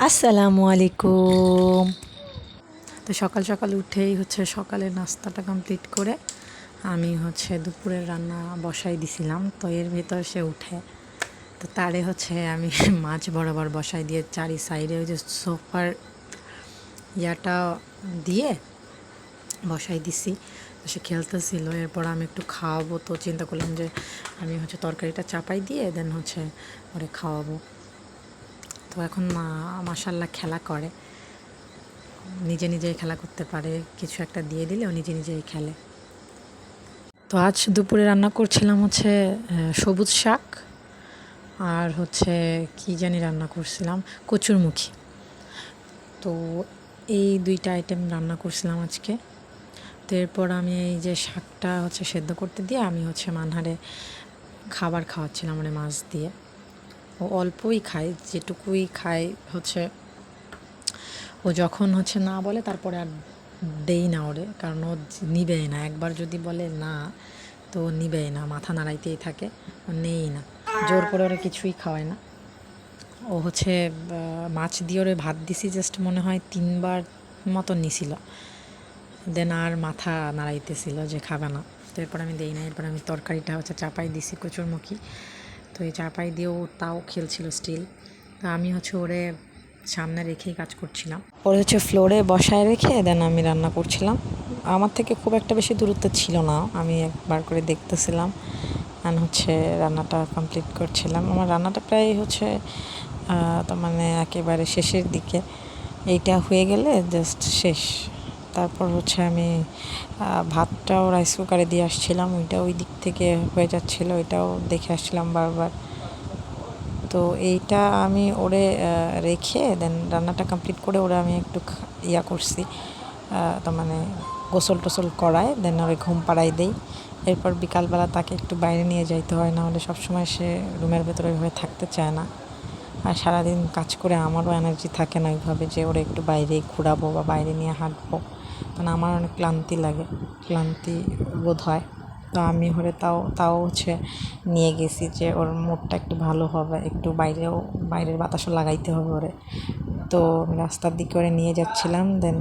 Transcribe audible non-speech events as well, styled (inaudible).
আসসালামু আলাইকুম। তো সকাল সকাল উঠেই হচ্ছে সকালের নাস্তাটা কমপ্লিট করে আমি হচ্ছে দুপুরের রান্না বসাই দিছিলাম। তো এর ভেতর সে উঠে। তো তারে হচ্ছে আমি (laughs) মাছ বরাবর বসাই দিয়ে চারি সাইডে ওই যে সোফার ইয়াটা দিয়ে বসাই দিছি। তো সে খেলতেছিল। এরপর আমি একটু খাওয়াবো। তো চিন্তা করলাম যে আমি হচ্ছে তরকারিটা চাপাই দিয়ে দেন হচ্ছে ওরে খাওয়াবো। তো এখন মা খেলা করে। নিজে নিজেই খেলা করতে পারে, কিছু একটা দিয়ে দিলে ও নিজে নিজেই খেলে। তো আজ দুপুরে রান্না করছিলাম হচ্ছে সবুজ শাক আর হচ্ছে কি জানি রান্না করছিলাম, কচুরমুখী। তো এই দুইটা আইটেম রান্না করছিলাম আজকে। তো এরপর আমি এই যে শাকটা হচ্ছে সেদ্ধ করতে দিয়ে আমি হচ্ছে মানহারে খাবার খাওয়াচ্ছিলাম মানে মাছ দিয়ে। অল্পই খায়, যেটুকুই খায় হচ্ছে, ও যখন হচ্ছে না বলে তারপরে আর দেই না ওরে, কারণ ও নিবেই না। একবার যদি বলে না, তো নিবেই না, মাথা নাড়াইতেই থাকে, ও নেই না। জোর করে ওরা কিছুই খাওয়ায় না। ও হচ্ছে মাছ দিয়ে ওরে ভাত দিছি জাস্ট মনে হয় তিনবার মতন নিছিল। দেন আর মাথা নাড়াইতেছিল যে খাবে না। তো এরপর আমি দেই না, এরপর আমি তরকারিটা হচ্ছে চাপাই দিছি কচুরমুখী। তো এই চাপাই দিয়েও তাও খেলছিল স্টিল তো আমি হচ্ছে ওরে সামনে রেখেই কাজ করছিলাম। ওরে হচ্ছে ফ্লোরে বসায় রেখে দেন আমি রান্না করছিলাম। আমার থেকে খুব একটা বেশি দূরত্ব ছিল না। আমি একবার করে দেখতেছিলাম আর হচ্ছে রান্নাটা কমপ্লিট করছিলাম। আমার রান্নাটা প্রায় হচ্ছে তার মানে একেবারে শেষের দিকে। এইটা হয়ে গেলে জাস্ট শেষ। তারপর হচ্ছে আমি ভাতটাও রাইস কুকারে দিয়ে আসছিলাম ওইটা ওই দিক থেকে হয়ে যাচ্ছিল, ওইটাও দেখে আসছিলাম বারবার। তো এইটা আমি ওরে রেখে দেন রান্নাটা কমপ্লিট করে ওরা আমি একটু ইয়া করছি তার মানে গোসল টোসল করায় দেন ওরে ঘুম পাড়াই দেই। এরপর বিকালবেলা তাকে একটু বাইরে নিয়ে যাইতে হয় না হলে সবসময় সে রুমের ভেতরে ওইভাবে থাকতে চায় না। আর সারাদিন কাজ করে আমারও এনার্জি থাকে না ওইভাবে যে ওরা একটু বাইরে ঘোরাবো বা বাইরে নিয়ে হাঁটবো। কারণ আমার অনেক ক্লান্তি লাগে, ক্লান্তি বোধ হয়। তো আমি হলে তাও তাও হচ্ছে নিয়ে গেছি যে ওর মুডটা একটু ভালো হবে, একটু বাইরেও, বাইরের বাতাসও লাগাইতে হবে ওরে। তো রাস্তার দিকে ওরে নিয়ে যাচ্ছিলাম দেন